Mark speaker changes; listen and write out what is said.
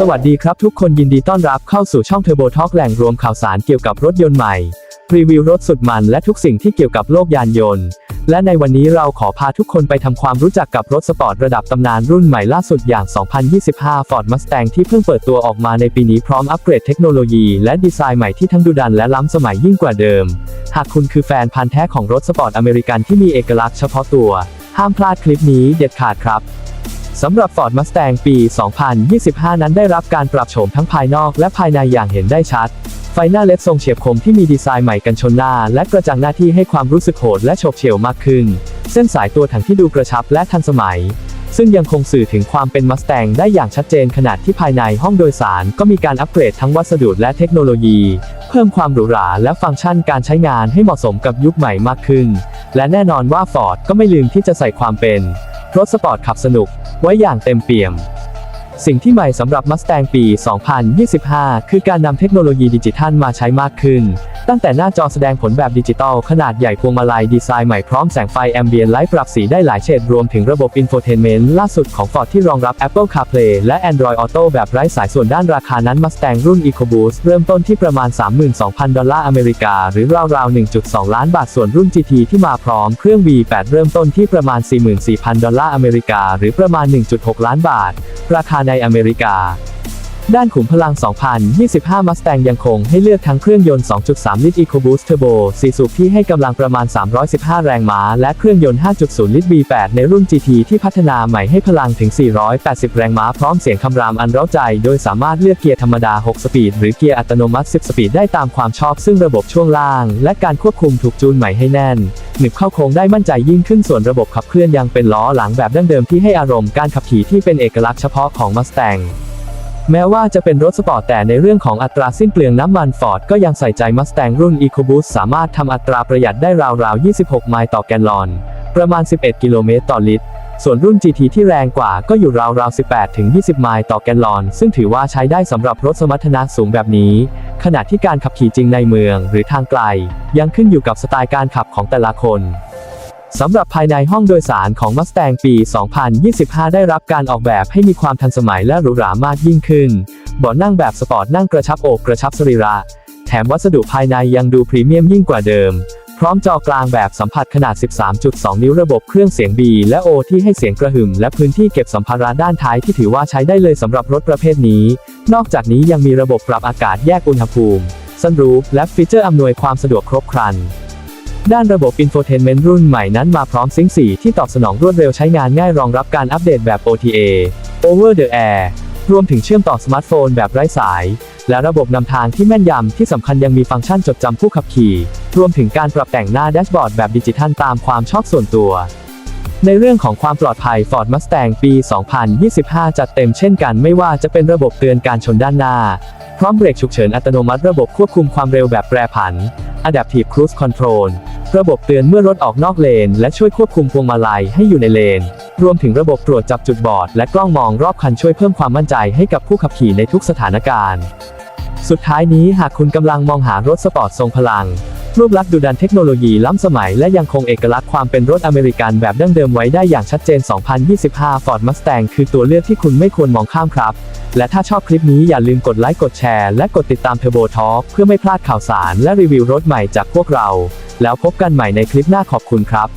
Speaker 1: สวัสดีครับทุกคนยินดีต้อนรับเข้าสู่ช่อง Turbo Talk แหล่งรวมข่าวสารเกี่ยวกับรถยนต์ใหม่ รีวิวรถสุดมันและทุกสิ่งที่เกี่ยวกับโลกยานยนต์ และในวันนี้เราขอพาทุกคนไปทำความรู้จักกับรถสปอร์ตระดับตำนานรุ่นใหม่ล่าสุดอย่าง 2025 Ford Mustang ที่เพิ่งเปิดตัวออกมาในปีนี้พร้อมอัปเกรดเทคโนโลยีและดีไซน์ใหม่ที่ทั้งดุดันและล้ำสมัยยิ่งกว่าเดิม หากคุณคือแฟนพันธุ์แท้ของรถสปอร์ตอเมริกันที่มีเอกลักษณ์เฉพาะตัว ห้ามพลาดคลิปนี้เด็ดขาดครับ สำหรับ Ford Mustang ปี 2025 นั้นได้รับการปรับโฉมทั้งภายนอกและภายในอย่างเห็นได้ชัด ไฟหน้าเล็ดทรงเฉียบคมที่มีดีไซน์ใหม่กันชนหน้า และกระจังหน้าที่ให้ความรู้สึกโหดและโฉบเฉี่ยวมากขึ้น เส้นสายตัวถังที่ดูกระชับและทันสมัย ซึ่งยังคงสื่อถึงความเป็น Mustang ได้อย่างชัดเจนขณะที่ภายในห้องโดยสาร ก็มีการอัปเกรดทั้งวัสดุและเทคโนโลยี เพิ่มความหรูหราและฟังก์ชันการใช้งานให้เหมาะสมกับยุคใหม่มากขึ้น และแน่นอนว่า Ford ก็ไม่ลืมที่จะใส่ความเป็นรถสปอร์ตขับสนุก ไว้อย่างเต็มเปี่ยม สิ่งที่ใหม่สำหรับ Mustang ปี 2025 คือการนำเทคโนโลยีดิจิทัลมาใช้มากขึ้น ตั้งแต่หน้าจอแสดงผลแบบดิจิตอลขนาดใหญ่พวงมาลัยดีไซน์ใหม่พร้อมแสงไฟแอมเบียนไลท์ปรับสีได้หลายเฉดรวมถึงระบบ Infotainment ล่าสุดของ Ford ที่รองรับ Apple CarPlay และ Android Auto แบบไร้สายส่วนด้านราคานั้น Mustang รุ่น EcoBoost เริ่มต้นที่ประมาณ 32,000 ดอลลาร์อเมริกา หรือราวๆ 1.2 ล้านบาทส่วนรุ่น GT ที่มาพร้อมเครื่อง V8 เริ่มต้นที่ประมาณ 44,000 ดอลลาร์อเมริกา หรือประมาณ 1.6 ล้านบาท ราคาในอเมริกา ด้านขุมพลัง 2025 Mustang ยังคงให้เลือกทั้งเครื่องยนต์ 2.3 ลิตร EcoBoost Turbo 4 สูบที่ให้กำลังประมาณ 315 แรงม้า และเครื่องยนต์ 5.0 ลิตร V8 ในรุ่น GT ที่พัฒนาใหม่ให้พลังถึง 480 แรงม้าพร้อมเสียงคำรามอันเร้าใจ โดยสามารถเลือกเกียร์ธรรมดา 6 สปีด หรือเกียร์อัตโนมัติ 10 สปีดได้ตามความชอบ ซึ่งระบบช่วงล่าง และการควบคุมถูกจูนใหม่ให้แน่นหนึบเข้าโค้งได้มั่นใจยิ่งขึ้นส่วนระบบขับเคลื่อนยังเป็นล้อหลังแบบดั้งเดิมที่ให้อารมณ์การขับขี่ที่เป็นเอกลักษณ์เฉพาะของ Mustang แม้ว่าจะเป็นรถสปอร์ตแต่ในเรื่องของอัตราสิ้นเปลืองน้ำมัน Ford ก็ยังใส่ใจ Mustang รุ่น EcoBoost สามารถทำอัตราประหยัดได้ราวๆ 26 ไมล์ต่อแกลลอน ประมาณ 11 กิโลเมตรต่อลิตร ส่วนรุ่น GT ที่แรงกว่าก็อยู่ราวๆ 18 ถึง 20 ไมล์ต่อแกลลอน ซึ่งถือว่าใช้ได้สำหรับรถสมรรถนะสูงแบบนี้ ขณะที่การขับขี่จริงในเมืองหรือทางไกล ยังขึ้นอยู่กับสไตล์การขับของแต่ละคน สำหรับภายในห้องโดยสารของ Mustang ปี 2025 ได้รับการออกแบบให้มีความทันสมัยและหรูหรามากยิ่งขึ้นเบาะนั่งแบบสปอร์ตนั่งกระชับอกกระชับสรีระ แถมวัสดุภายในยังดูพรีเมียมยิ่งกว่าเดิม พร้อมจอกลางแบบสัมผัสขนาด 13.2 นิ้วระบบเครื่องเสียง B และ O ที่ให้เสียงกระหึ่มและพื้นที่เก็บสัมภาระด้านท้ายที่ถือว่าใช้ได้เลยสำหรับรถประเภทนี้ นอกจากนี้ยังมีระบบปรับอากาศแยกอุณหภูมิซันรูฟและฟีเจอร์อำนวยความสะดวกครบครัน ด้านระบบ Infotainment รุ่นใหม่นั้นมาพร้อมซิงค์4ที่ตอบสนองรวดเร็วใช้งานง่ายรองรับการอัปเดตแบบ OTA Over the Air รวมถึงเชื่อมต่อสมาร์ทโฟนแบบไร้สาย และระบบนำทางที่แม่นยำที่สำคัญยังมีฟังก์ชันจดจำผู้ขับขี่ รวมถึงการปรับแต่งหน้าแดชบอร์ดแบบดิจิทัลตามความชอบส่วนตัวในเรื่องของความปลอดภัย Ford Mustang ปี 2025 จัดเต็มเช่นกันไม่ว่าจะเป็นระบบเตือนการชนด้านหน้า พร้อมเบรกฉุกเฉินอัตโนมัติระบบควบคุมความเร็วแบบแปรผัน Adaptive Cruise Control ระบบเตือนเมื่อรถออกนอกเลน และช่วยควบคุมพวงมาลัยให้อยู่ในเลน รวมถึงระบบตรวจจับจุดบอด และกล้องมองรอบคันช่วยเพิ่มความมั่นใจให้กับผู้ขับขี่ในทุกสถานการณ์ สุดท้ายนี้หากคุณกำลังมองหารถสปอร์ตทรงพลัง รูปลักษณ์ดูดันเทคโนโลยีล้ำสมัย และยังคงเอกลักษณ์ความเป็นรถอเมริกันแบบดั้งเดิมไว้ได้อย่างชัดเจน 2025 Ford Mustang คือตัวเลือกที่คุณไม่ควรมองข้ามครับ และถ้าชอบคลิปนี้อย่าลืมกดไลค์กดแชร์และกดติดตาม Turbo Talk เพื่อไม่พลาดข่าวสารและรีวิวรถใหม่จากพวกเรา แล้วพบกันใหม่ในคลิปหน้าขอบคุณครับ